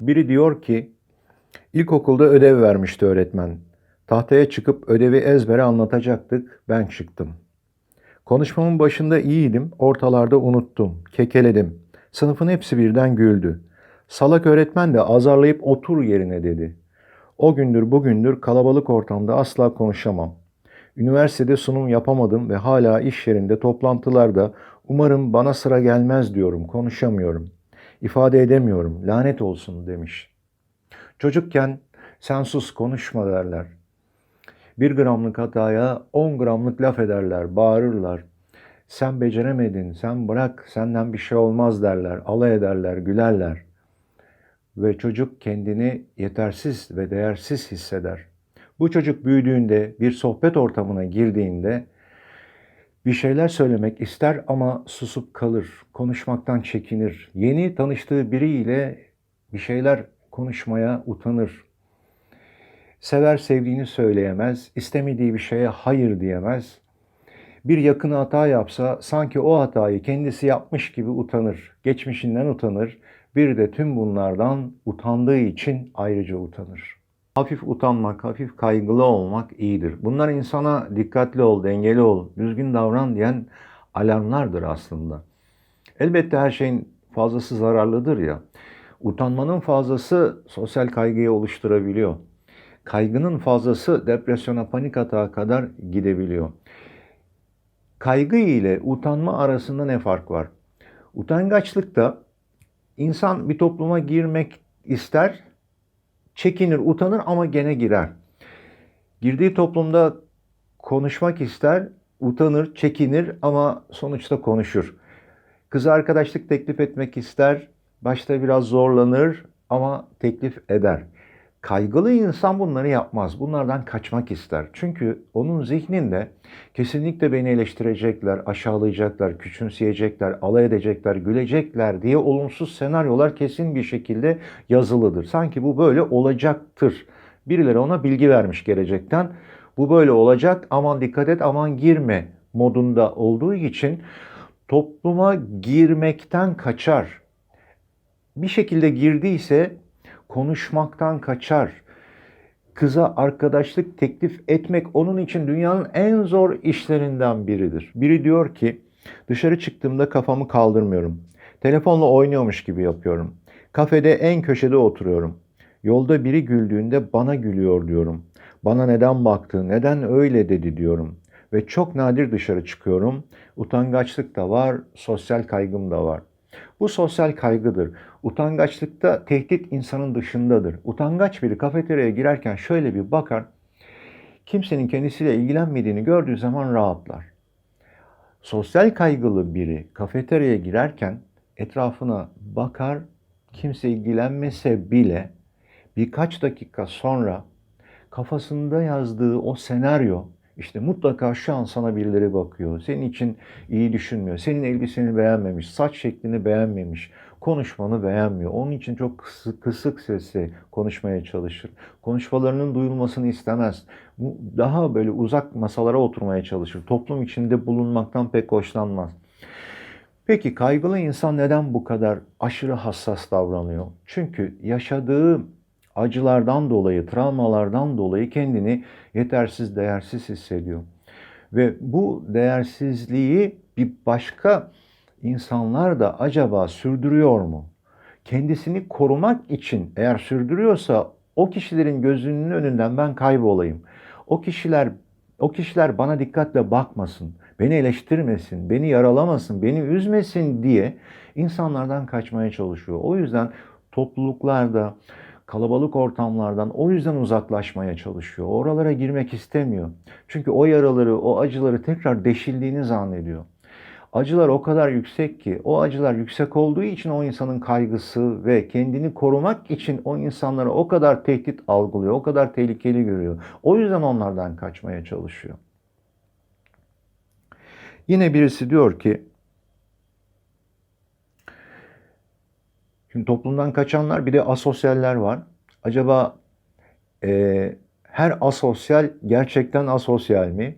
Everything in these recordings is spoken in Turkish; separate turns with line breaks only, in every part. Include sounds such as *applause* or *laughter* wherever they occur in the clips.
Biri diyor ki, ilkokulda ödev vermişti öğretmen. Tahtaya çıkıp ödevi ezbere anlatacaktık, ben çıktım. Konuşmamın başında iyiydim, ortalarda unuttum, kekeledim. Sınıfın hepsi birden güldü. Salak öğretmen de azarlayıp otur yerine dedi. O gündür bugündür kalabalık ortamda asla konuşamam. Üniversitede sunum yapamadım ve hala iş yerinde toplantılarda umarım bana sıra gelmez diyorum, konuşamıyorum. İfade edemiyorum, lanet olsun demiş. Çocukken sen sus konuşma derler. Bir gramlık hataya on gramlık laf ederler, bağırırlar. Sen beceremedin, sen bırak, senden bir şey olmaz derler, alay ederler, gülerler. Ve çocuk kendini yetersiz ve değersiz hisseder. Bu çocuk büyüdüğünde, bir sohbet ortamına girdiğinde bir şeyler söylemek ister ama susup kalır, konuşmaktan çekinir. Yeni tanıştığı biriyle bir şeyler konuşmaya utanır. Sever sevdiğini söyleyemez, istemediği bir şeye hayır diyemez. Bir yakını hata yapsa sanki o hatayı kendisi yapmış gibi utanır. Geçmişinden utanır. Bir de tüm bunlardan utandığı için ayrıca utanır. Hafif utanmak, hafif kaygılı olmak iyidir. Bunlar insana dikkatli ol, dengeli ol, düzgün davran diyen alarmlardır aslında. Elbette her şeyin fazlası zararlıdır ya. Utanmanın fazlası sosyal kaygıyı oluşturabiliyor. Kaygının fazlası depresyona, panik atağa kadar gidebiliyor. Kaygı ile utanma arasında ne fark var? Utangaçlıkta insan bir topluma girmek ister, çekinir, utanır ama gene girer. Girdiği toplumda konuşmak ister, utanır, çekinir ama sonuçta konuşur. Kız arkadaşlık teklif etmek ister, başta biraz zorlanır ama teklif eder. Kaygılı insan bunları yapmaz. Bunlardan kaçmak ister. Çünkü onun zihninde kesinlikle beni eleştirecekler, aşağılayacaklar, küçümseyecekler, alay edecekler, gülecekler diye olumsuz senaryolar kesin bir şekilde yazılıdır. Sanki bu böyle olacaktır. Birileri ona bilgi vermiş gelecekten. Bu böyle olacak, aman dikkat et, aman girme modunda olduğu için topluma girmekten kaçar. Bir şekilde girdiyse konuşmaktan kaçar. Kıza arkadaşlık teklif etmek onun için dünyanın en zor işlerinden biridir. Biri diyor ki dışarı çıktığımda kafamı kaldırmıyorum. Telefonla oynuyormuş gibi yapıyorum. Kafede en köşede oturuyorum. Yolda biri güldüğünde bana gülüyor diyorum. Bana neden baktı, neden öyle dedi diyorum. Ve çok nadir dışarı çıkıyorum. Utangaçlık da var, sosyal kaygım da var. Bu sosyal kaygıdır. Utangaçlıkta tehdit insanın dışındadır. Utangaç biri kafeteryaya girerken şöyle bir bakar. Kimsenin kendisiyle ilgilenmediğini gördüğü zaman rahatlar. Sosyal kaygılı biri kafeteryaya girerken etrafına bakar. Kimse ilgilenmese bile birkaç dakika sonra kafasında yazdığı o senaryo işte mutlaka şu an sana birileri bakıyor. Senin için iyi düşünmüyor. Senin elbiseni beğenmemiş, saç şeklini beğenmemiş, konuşmanı beğenmiyor. Onun için çok kısık, kısık sesle konuşmaya çalışır. Konuşmalarının duyulmasını istemez. Daha böyle uzak masalara oturmaya çalışır. Toplum içinde bulunmaktan pek hoşlanmaz. Peki kaygılı insan neden bu kadar aşırı hassas davranıyor? Çünkü yaşadığı acılardan dolayı, travmalardan dolayı kendini yetersiz, değersiz hissediyor. Ve bu değersizliği bir başka insanlar da acaba sürdürüyor mu? Kendisini korumak için eğer sürdürüyorsa o kişilerin gözünün önünden ben kaybolayım. O kişiler o kişiler bana dikkatle bakmasın, beni eleştirmesin, beni yaralamasın, beni üzmesin diye insanlardan kaçmaya çalışıyor. O yüzden topluluklarda kalabalık ortamlardan o yüzden uzaklaşmaya çalışıyor. Oralara girmek istemiyor. Çünkü o yaraları, o acıları tekrar deşildiğini zannediyor. Acılar o kadar yüksek ki, o acılar yüksek olduğu için o insanın kaygısı ve kendini korumak için o insanlara o kadar tehdit algılıyor, o kadar tehlikeli görüyor. O yüzden onlardan kaçmaya çalışıyor. Yine birisi diyor ki, Şimdi toplumdan kaçanlar bir de asosyaller var. Acaba e, her asosyal gerçekten asosyal mi?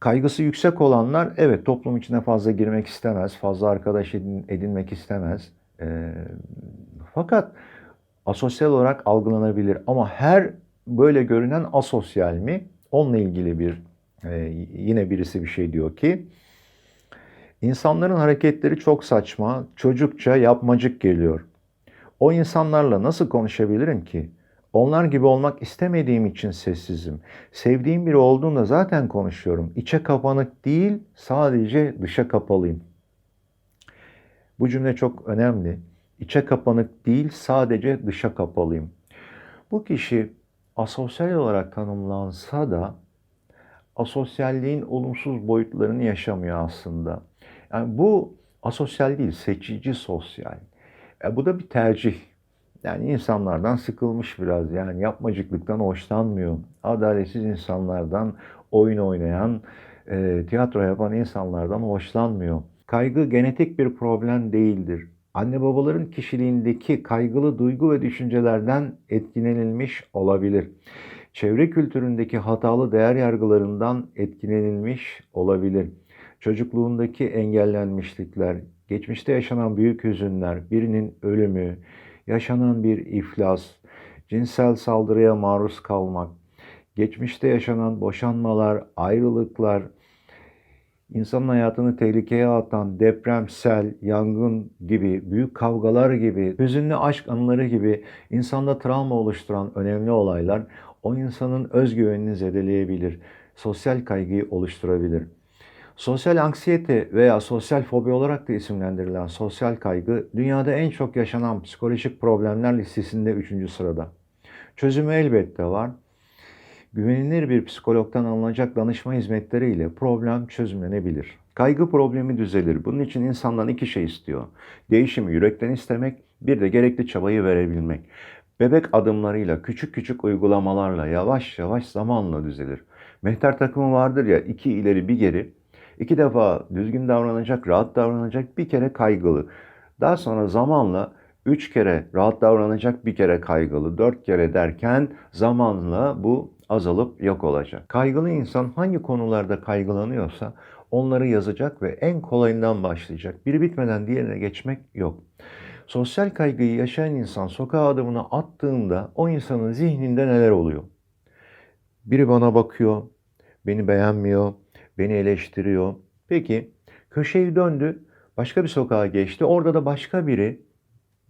Kaygısı yüksek olanlar evet toplum içine fazla girmek istemez, fazla arkadaş edin- edinmek istemez. Ee, fakat asosyal olarak algılanabilir ama her böyle görünen asosyal mi? Onunla ilgili bir e, yine birisi bir şey diyor ki insanların hareketleri çok saçma, çocukça, yapmacık geliyor. O insanlarla nasıl konuşabilirim ki? Onlar gibi olmak istemediğim için sessizim. Sevdiğim biri olduğunda zaten konuşuyorum. İçe kapanık değil, sadece dışa kapalıyım. Bu cümle çok önemli. İçe kapanık değil, sadece dışa kapalıyım. Bu kişi asosyal olarak tanımlansa da asosyalliğin olumsuz boyutlarını yaşamıyor aslında. Yani bu asosyal değil, seçici sosyal. E, bu da bir tercih. Yani insanlardan sıkılmış biraz. Yani yapmacıklıktan hoşlanmıyor. Adaletsiz insanlardan, oyun oynayan, e, tiyatro yapan insanlardan hoşlanmıyor. Kaygı genetik bir problem değildir. Anne babaların kişiliğindeki kaygılı duygu ve düşüncelerden etkilenilmiş olabilir. Çevre kültüründeki hatalı değer yargılarından etkilenilmiş olabilir. Çocukluğundaki engellenmişlikler, geçmişte yaşanan büyük hüzünler, birinin ölümü, yaşanan bir iflas, cinsel saldırıya maruz kalmak, geçmişte yaşanan boşanmalar, ayrılıklar, insanın hayatını tehlikeye atan depremsel, yangın gibi, büyük kavgalar gibi, hüzünlü aşk anıları gibi insanda travma oluşturan önemli olaylar o insanın özgüvenini zedeleyebilir, sosyal kaygıyı oluşturabilir. Sosyal anksiyete veya sosyal fobi olarak da isimlendirilen sosyal kaygı dünyada en çok yaşanan psikolojik problemler listesinde 3. sırada. Çözümü elbette var. Güvenilir bir psikologdan alınacak danışma hizmetleriyle problem çözümlenebilir. Kaygı problemi düzelir. Bunun için insandan iki şey istiyor. Değişimi yürekten istemek, bir de gerekli çabayı verebilmek. Bebek adımlarıyla, küçük küçük uygulamalarla yavaş yavaş zamanla düzelir. Mehter takımı vardır ya iki ileri bir geri. İki defa düzgün davranacak, rahat davranacak, bir kere kaygılı. Daha sonra zamanla üç kere rahat davranacak, bir kere kaygılı, dört kere derken zamanla bu azalıp yok olacak. Kaygılı insan hangi konularda kaygılanıyorsa onları yazacak ve en kolayından başlayacak. Biri bitmeden diğerine geçmek yok. Sosyal kaygıyı yaşayan insan sokağa adımını attığında o insanın zihninde neler oluyor? Biri bana bakıyor, beni beğenmiyor, beni eleştiriyor. Peki köşeyi döndü, başka bir sokağa geçti. Orada da başka biri,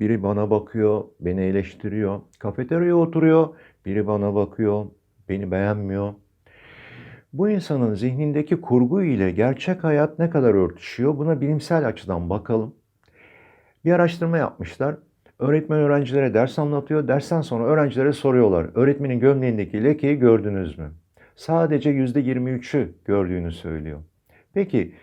biri bana bakıyor, beni eleştiriyor. Kafeteryaya oturuyor, biri bana bakıyor, beni beğenmiyor. Bu insanın zihnindeki kurgu ile gerçek hayat ne kadar örtüşüyor? Buna bilimsel açıdan bakalım. Bir araştırma yapmışlar. Öğretmen öğrencilere ders anlatıyor. Dersten sonra öğrencilere soruyorlar. Öğretmenin gömleğindeki lekeyi gördünüz mü? Sadece %23'ü gördüğünü söylüyor. Peki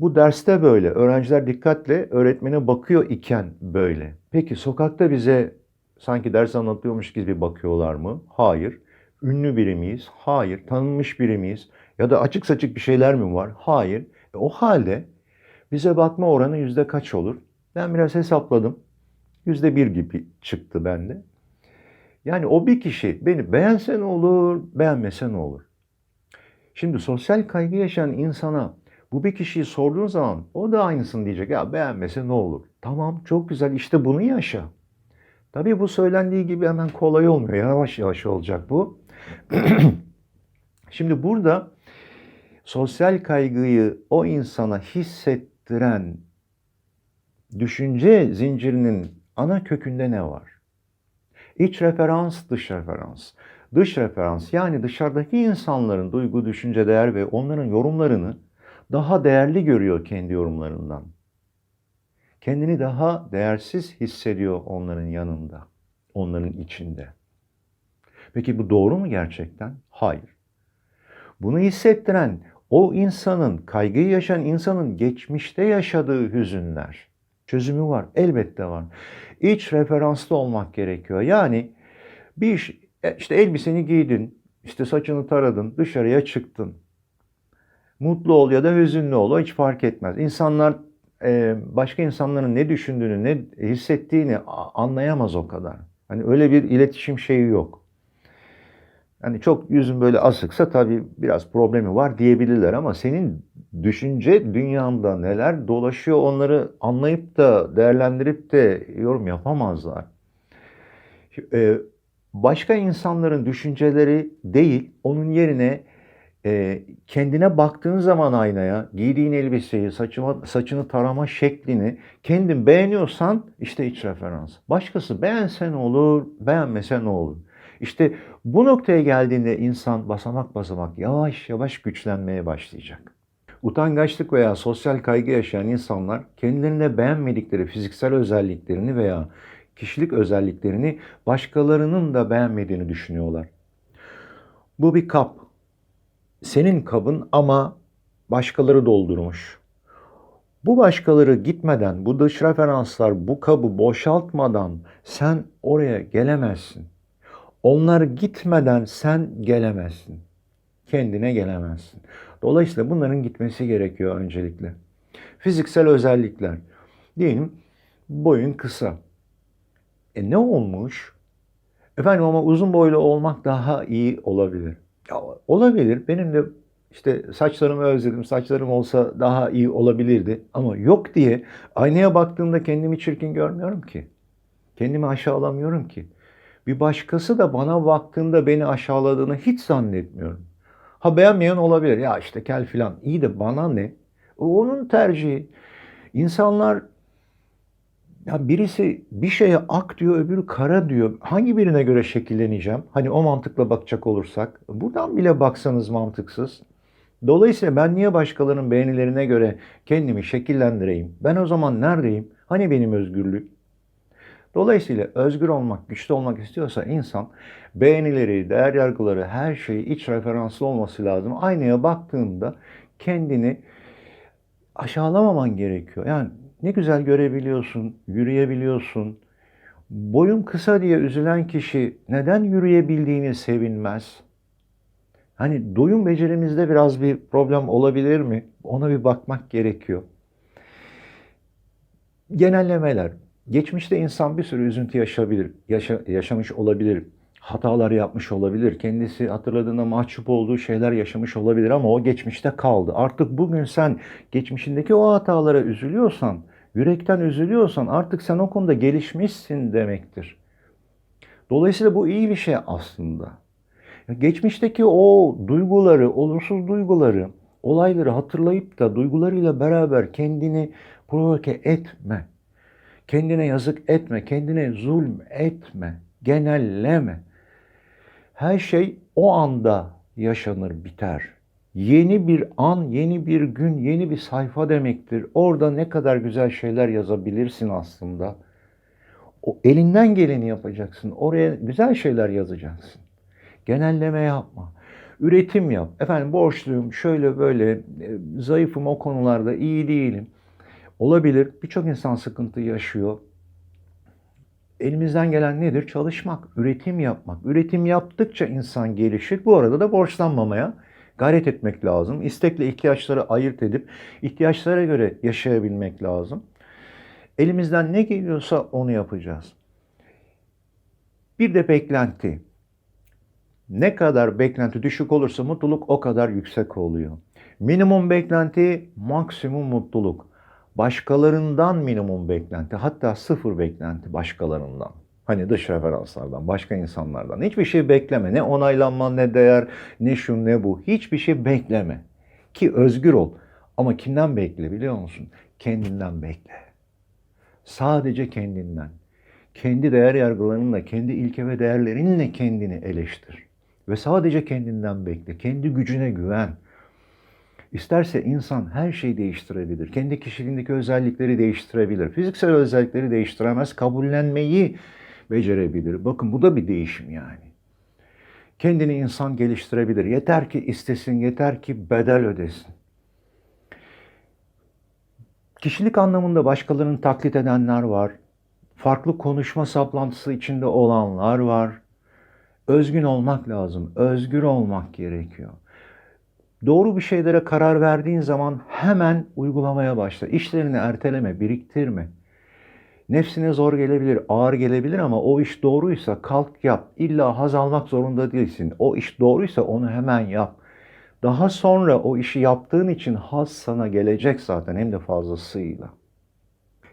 bu derste böyle. Öğrenciler dikkatle öğretmene bakıyor iken böyle. Peki sokakta bize sanki ders anlatıyormuş gibi bakıyorlar mı? Hayır. Ünlü biri miyiz? Hayır. Tanınmış biri miyiz? Ya da açık saçık bir şeyler mi var? Hayır. E, o halde bize bakma oranı yüzde kaç olur? Ben biraz hesapladım. Yüzde bir gibi çıktı bende. Yani o bir kişi beni beğense ne olur, beğenmese ne olur? Şimdi sosyal kaygı yaşayan insana bu bir kişiyi sorduğun zaman o da aynısını diyecek. Ya beğenmese ne olur? Tamam çok güzel işte bunu yaşa. Tabii bu söylendiği gibi hemen kolay olmuyor. Yavaş yavaş olacak bu. *clears throat* Şimdi burada sosyal kaygıyı o insana hissettiren düşünce zincirinin ana kökünde ne var? İç referans, dış referans. Dış referans yani dışarıdaki insanların duygu, düşünce, değer ve onların yorumlarını daha değerli görüyor kendi yorumlarından. Kendini daha değersiz hissediyor onların yanında, onların içinde. Peki bu doğru mu gerçekten? Hayır. Bunu hissettiren o insanın, kaygıyı yaşayan insanın geçmişte yaşadığı hüzünler. Çözümü var, elbette var. İç referanslı olmak gerekiyor. Yani bir iş, e, işte elbiseni giydin, işte saçını taradın, dışarıya çıktın. Mutlu ol ya da hüzünlü ol, o hiç fark etmez. İnsanlar e, başka insanların ne düşündüğünü, ne hissettiğini anlayamaz o kadar. Hani öyle bir iletişim şeyi yok. Hani çok yüzün böyle asıksa tabii biraz problemi var diyebilirler ama senin düşünce dünyanda neler dolaşıyor onları anlayıp da değerlendirip de yorum yapamazlar. Ee, başka insanların düşünceleri değil, onun yerine e, kendine baktığın zaman aynaya, giydiğin elbiseyi, saçıma, saçını tarama şeklini kendin beğeniyorsan işte iç referans. Başkası beğense ne olur, beğenmese ne olur? İşte bu noktaya geldiğinde insan basamak basamak yavaş yavaş güçlenmeye başlayacak. Utangaçlık veya sosyal kaygı yaşayan insanlar kendilerine beğenmedikleri fiziksel özelliklerini veya kişilik özelliklerini başkalarının da beğenmediğini düşünüyorlar. Bu bir kap. Senin kabın ama başkaları doldurmuş. Bu başkaları gitmeden, bu dış referanslar bu kabı boşaltmadan sen oraya gelemezsin. Onlar gitmeden sen gelemezsin. Kendine gelemezsin. Dolayısıyla bunların gitmesi gerekiyor öncelikle. Fiziksel özellikler. Diyelim boyun kısa. E ne olmuş? Efendim ama uzun boylu olmak daha iyi olabilir. Ya, olabilir. Benim de işte saçlarımı özledim. Saçlarım olsa daha iyi olabilirdi. Ama yok diye aynaya baktığımda kendimi çirkin görmüyorum ki. Kendimi aşağılamıyorum ki. Bir başkası da bana baktığında beni aşağıladığını hiç zannetmiyorum. Ha beğenmeyen olabilir. Ya işte kel filan. İyi de bana ne? O onun tercihi. İnsanlar ya birisi bir şeye ak diyor, öbürü kara diyor. Hangi birine göre şekilleneceğim? Hani o mantıkla bakacak olursak. Buradan bile baksanız mantıksız. Dolayısıyla ben niye başkalarının beğenilerine göre kendimi şekillendireyim? Ben o zaman neredeyim? Hani benim özgürlük? Dolayısıyla özgür olmak, güçlü olmak istiyorsa insan beğenileri, değer yargıları, her şeyi iç referanslı olması lazım. Aynaya baktığında kendini aşağılamaman gerekiyor. Yani ne güzel görebiliyorsun, yürüyebiliyorsun. Boyun kısa diye üzülen kişi neden yürüyebildiğini sevinmez? Hani doyum becerimizde biraz bir problem olabilir mi? Ona bir bakmak gerekiyor. Genellemeler. Geçmişte insan bir sürü üzüntü yaşayabilir, yaşa, yaşamış olabilir, hatalar yapmış olabilir, kendisi hatırladığında mahcup olduğu şeyler yaşamış olabilir ama o geçmişte kaldı. Artık bugün sen geçmişindeki o hatalara üzülüyorsan, yürekten üzülüyorsan artık sen o konuda gelişmişsin demektir. Dolayısıyla bu iyi bir şey aslında. Geçmişteki o duyguları, olumsuz duyguları, olayları hatırlayıp da duygularıyla beraber kendini provoke etme. Kendine yazık etme, kendine zulm etme, genelleme. Her şey o anda yaşanır, biter. Yeni bir an, yeni bir gün, yeni bir sayfa demektir. Orada ne kadar güzel şeyler yazabilirsin aslında. O elinden geleni yapacaksın. Oraya güzel şeyler yazacaksın. Genelleme yapma. Üretim yap. Efendim borçluyum, şöyle böyle, e, zayıfım o konularda, iyi değilim. Olabilir. Birçok insan sıkıntı yaşıyor. Elimizden gelen nedir? Çalışmak, üretim yapmak. Üretim yaptıkça insan gelişir. Bu arada da borçlanmamaya gayret etmek lazım. İstekle ihtiyaçları ayırt edip ihtiyaçlara göre yaşayabilmek lazım. Elimizden ne geliyorsa onu yapacağız. Bir de beklenti. Ne kadar beklenti düşük olursa mutluluk o kadar yüksek oluyor. Minimum beklenti, maksimum mutluluk. Başkalarından minimum beklenti, hatta sıfır beklenti başkalarından. Hani dış referanslardan, başka insanlardan. Hiçbir şey bekleme. Ne onaylanma, ne değer, ne şu, ne bu. Hiçbir şey bekleme. Ki özgür ol. Ama kimden bekle biliyor musun? Kendinden bekle. Sadece kendinden. Kendi değer yargılarınla, kendi ilke ve değerlerinle kendini eleştir. Ve sadece kendinden bekle. Kendi gücüne güven. İsterse insan her şeyi değiştirebilir. Kendi kişiliğindeki özellikleri değiştirebilir. Fiziksel özellikleri değiştiremez. Kabullenmeyi becerebilir. Bakın bu da bir değişim yani. Kendini insan geliştirebilir. Yeter ki istesin, yeter ki bedel ödesin. Kişilik anlamında başkalarını taklit edenler var. Farklı konuşma saplantısı içinde olanlar var. Özgün olmak lazım. Özgür olmak gerekiyor. Doğru bir şeylere karar verdiğin zaman hemen uygulamaya başla. İşlerini erteleme, biriktirme. Nefsine zor gelebilir, ağır gelebilir ama o iş doğruysa kalk yap. İlla haz almak zorunda değilsin. O iş doğruysa onu hemen yap. Daha sonra o işi yaptığın için haz sana gelecek zaten hem de fazlasıyla.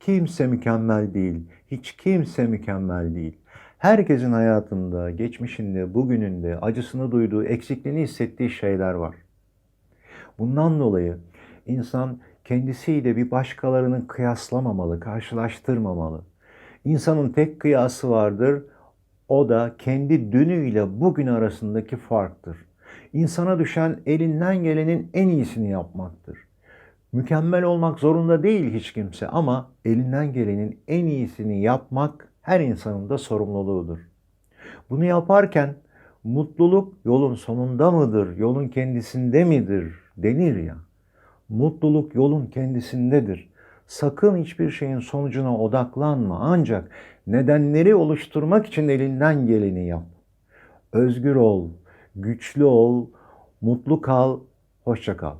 Kimse mükemmel değil. Hiç kimse mükemmel değil. Herkesin hayatında, geçmişinde, bugününde acısını duyduğu, eksikliğini hissettiği şeyler var. Bundan dolayı insan kendisiyle bir başkalarını kıyaslamamalı, karşılaştırmamalı. İnsanın tek kıyası vardır. O da kendi dünüyle bugün arasındaki farktır. İnsana düşen elinden gelenin en iyisini yapmaktır. Mükemmel olmak zorunda değil hiç kimse ama elinden gelenin en iyisini yapmak her insanın da sorumluluğudur. Bunu yaparken mutluluk yolun sonunda mıdır, yolun kendisinde midir denir ya. Mutluluk yolun kendisindedir. Sakın hiçbir şeyin sonucuna odaklanma ancak nedenleri oluşturmak için elinden geleni yap. Özgür ol, güçlü ol, mutlu kal, hoşça kal.